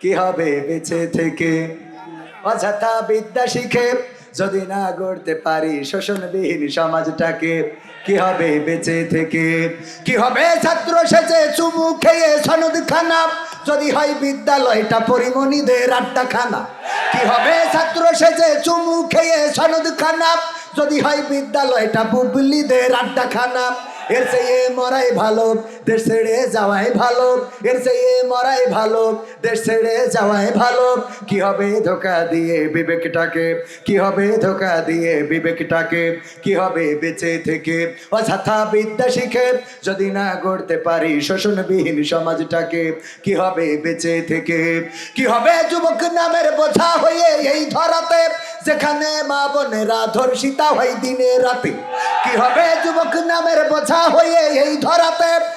কি হবে বেঁচে থেকে? অযথা বিদ্যা শিখে যদি না গড়তে পারি শোষণবিহীন সমাজটাকে, কি হবে বেঁচে থেকে? কি হবে ছাত্র সেজে চুমু খেয়ে সনদ খানা যদি হয় বিদ্যালয়টা পরিমণিদের আড্ডা খানা কি হবে ছাত্র সেজে চুমু খেয়ে সনদ খানা যদি হয় বিদ্যালয়টা বুবলিদের আড্ডা খানা এর চেয়ে মরাই ভালো, দেশ ছেড়ে যাওয়াই ভালো। এর চেয়ে মরাই ভালো, দেশ ছেড়ে যাওয়াই ভালো। কি হবে ধোকা দিয়ে বিবেকটাকে? কি হবে ধোকা দিয়ে বিবেকটাকে? কি হবে বেঁচে থেকে? অযথা বিদ্যা শিখে যদি না গড়তে পারি শোষণবিহীন সমাজটাকে, কি হবে বেঁচে থেকে? কি হবে যুবক নামের বোঝা হয়ে এই ধরাতে? যেখানে মা বোনেরা ধর্ষিতা হয় দিনে রাতে। কি হবে যুবক নামের বোঝা হয়ে এই ধরাতে?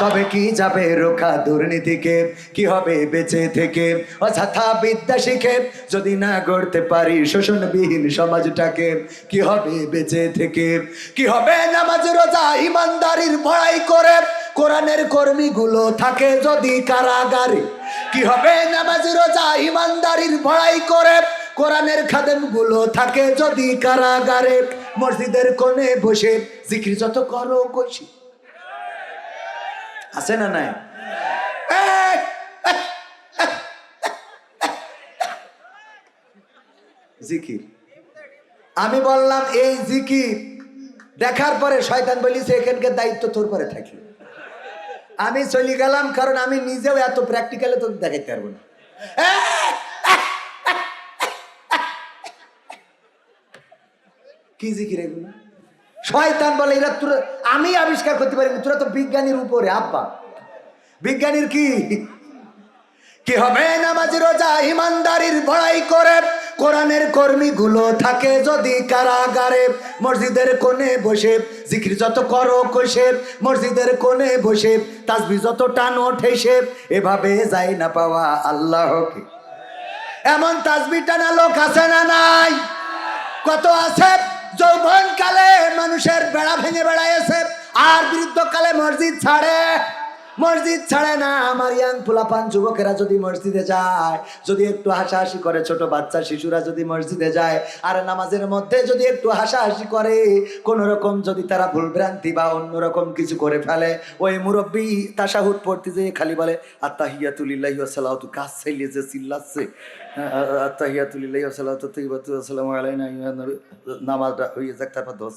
তবে কি যাবে রোখা দুর্নীতিকে? কি হবে বেঁচে থেকে? অযথা বিদ্যা শিখে যদি না গড়তে পারি শোষণবিহীন সমাজটাকে, কি হবে বেঁচে থেকে? কি হবে নামাজ, রোজা, ইমানদারির বড়াই করে? কোরআনের কর্মীগুলো থাকে যদি কারাগারে। কি হবে নামাজ, রোজা, ইমানদারির বড়াই করে? কোরআনের খাদেমগুলো থাকে যদি কারাগারে। মসজিদের কোণে বসে জিক্রি যত করো কষি আছে না নাই? জিকির। আমি বললাম, এই জিকির দেখার পরে শয়তান বলিছে এখানকার দায়িত্ব তোর পরে থাকি আমি চলে গেলাম, কারণ আমি নিজেও এত প্র্যাকটিক্যালে তো দেখাইতে পারব না। কি জিকির এগুলো? শয়তান বলে, এরা তোরা আমি আবিষ্কার করতে পারি তোরা তো বিজ্ঞানীর উপরে, আব্বা। বিজ্ঞানীর কি? কি হবে নামাজ, রোজা, ইমানদারির বড়াই করে? কোরআনের কর্মীগুলো থাকে যদি কারাগারে, মসজিদের কোণে বসে, জিকির যত করো কষে, মসজিদের কোণে বসে তাসবি যত টানো ঠেসে এভাবে যাই না পাওয়া আল্লাহকে। এমন তাসবি টানা লোক আছে না নাই? কত আছে? যৌবন কালে মানুষের বেড়া ভেঙে বেড়াইছে আর বৃদ্ধকালে মসজিদ ছাড়ে। মসজিদ ছাড়ে না, আমার ইয়াং ফুলাপান যুবকেরা যদি মসজিদে যায়, যদি একটু হাসাহাসি করে ছোট বাচ্চা শিশুরা যদি মসজিদে যায়, আর নামাজের মধ্যে যদি একটু হাসাহাসি করে কোন রকম যদি তারা ভুলভ্রান্তি বা অন্যরকম কিছু করে ফেলে, ওই মুরব্বী তাসাহুদ পড়তে যেয়ে খালি বলে আত্মাহিয়াতুলিল্লাহি ওয়াসালাতু কাজ চাইলে যে চিল্লাচ্ছে আত্তাহিয়াতুলিল্লাহি ওয়াসালাতু তাইয়্যিবাতু ওয়াসসালামু আলাইনা আইয়ুহান নবী। নামাজটা হয়ে যাক, তারপর দোষ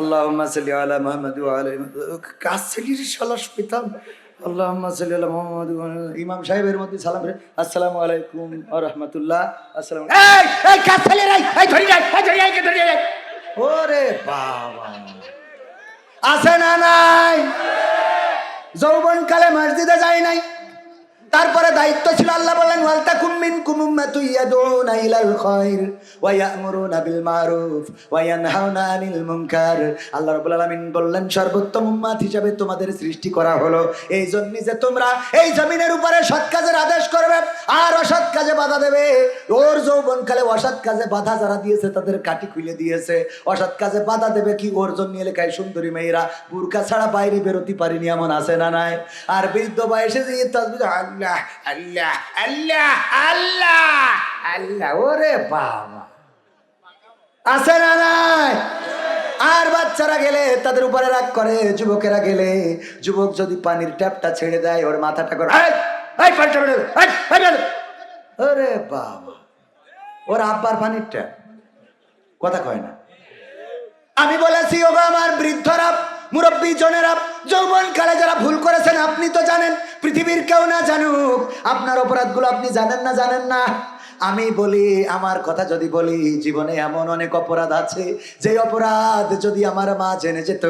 আল্লাহুম্মা সাল্লি আলা মুহাম্মাদ ওয়া আলা কাজ চাইলে শালা শয়তান আল্লাহুম্মা সাল্লি আলা মুহাম্মাদ ওয়া ইমাম সাহেবের মধ্যে সালাম আসসালামু আলাইকুম ওয়া রাহমাতুল্লাহ। আসসালামু এই এই কাজ চাইলে রে এই ধরি রে এই ধরি রে এই ধরি রে ওরে বাবা। আছে না নাই? যৌবন কালে মসজিদে যায় নাই। তারপরে দায়িত্ব ছিল আল্লাহ বললেন ওয়ালতা কুমিন কুমুম্মাতু ইয়াদুনা ইলাল খায়র ওয়া ইয়ামুরুনা বিল মারুফ ওয়া ইয়ানহাউনা আনিল মুনকার। আল্লাহ রাব্বুল আলামিন বললেন, সর্বোত্তম উম্মত হিসাবে তোমাদের সৃষ্টি করা হলো। এই জন্য যে তোমরা এই জমিনের উপরে সৎ কাজের আদেশ করবে আর অসৎ কাজে বাধা দেবে। ওর যৌবনকালে অসৎ কাজে বাধা যারা দিয়েছে তাদের কাটি খুলে দিয়েছে। অসৎ কাজে বাধা দেবে কি? ওর জন্য এলাকায় সুন্দরী মেয়েরা বুরকা ছাড়া বাইরে বেরোতে পারিনি এমন আছে না নাই? আর বৃদ্ধ বয়সে যে তাসবিহ আর বাচ্চারা গেলে তাদের উপরে রাগ করে, যুবকেরা গেলে, যুবক যদি পানির ট্যাপটা ছেড়ে দেয়, ওর মাথাটা করে ওর আব্বার পানির ট্যাপ। কথা কয় না। আমি বলেছি, ওগো আমার বৃদ্ধরা মুরব্বী জনেরা, যৌবন কালে যারা ভুল করেছেন, আপনি তো জানেন, পৃথিবীর কেউ না জানুক। আপনার অপরাধগুলো আপনি জানেন না জানেন না। আমি বলি, আমার কথা যদি বলি, জীবনে এমন অনেক অপরাধ আছে। যে অপরাধ যদি আমার মা জেনে যেত,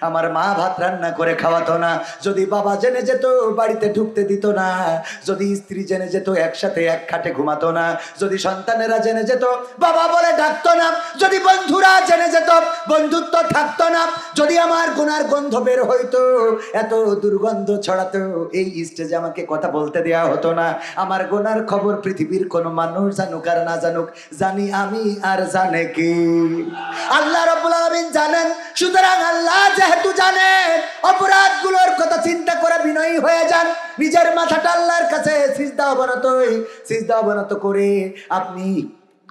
আমার মা ভাত রান্না করে খাওয়াতো না। যদি বাবা জেনে যেত, বাড়িতে ঢুকতে দিত না। যদি স্ত্রী জেনে যেত, একসাথে এক খাটে ঘুমাতো না। যদি সন্তানেরা জেনে যেত, বাবা বলে ডাকতো না। যদি বন্ধুরা জেনে যেত, বন্ধুত্ব থাকতো না। যদি আমার গুনার গন্ধ বের হইতো, এত দুর্গন্ধ ছড়াতো, এই স্টেজে আমাকে কথা বলতে দেয়া হতো না। আমার গোনার খবর পৃথিবীর কোনো মানুষ জানুক আর না জানুক, জানি আমি আর জানে কি। আল্লাহ রব্বুল আলামিন জানেন, সুতরাং আল্লাহ যেহেতু জানেন অপরাধগুলোর কথা চিন্তা করে বিনয়ী হয়ে যান। নিজের মাথাটা আল্লাহর কাছে সিজদা অবনত সিজদা অবনত করে আপনি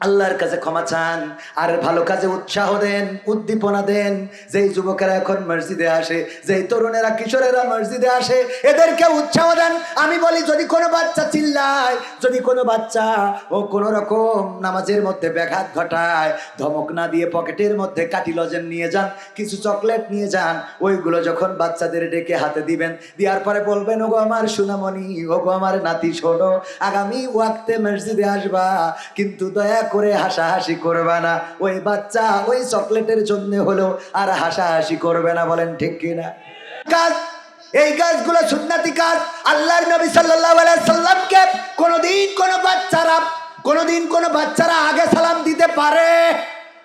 আল্লাহর কাছে ক্ষমা চান, আর ভালো কাজে উৎসাহ দেন, উদ্দীপনা দেন। যেই যুবকেরা এখন মসজিদে আসে, যেই তরুণেরা কিশোরেরা মসজিদে আসে, এদেরকে উৎসাহ দেন। আমি বলি, যদি কোনো বাচ্চা চিল্লায়, যদি কোনো বাচ্চা ও কোনো রকম নামাজের মধ্যে ব্যাঘাত ঘটায়, ধমক না দিয়ে পকেটের মধ্যে কাটি লজেন নিয়ে যান, কিছু চকলেট নিয়ে যান, ওইগুলো যখন বাচ্চাদের ডেকে হাতে দিবেন, দেওয়ার পরে বলবেন, ওগো আমার সুনামণি, ওগো আমার নাতি, শোনো, আগামী ওয়াক্তে মসজিদে আসবা, কিন্তু দয়া করে হাসাহাসি করবে না। ওই বাচ্চা ওই চকলেটের জন্য হলো আর হাসাহাসি করবে না, বলেন ঠিক কিনা কাজ, এই কাজগুলো সুন্নাতি কাজ। আল্লাহর নবী আলাইহি সাল্লামকে কোনোদিন কোনো বাচ্চারা, কোনোদিন কোনো বাচ্চারা আগে সালাম দিতে পারে।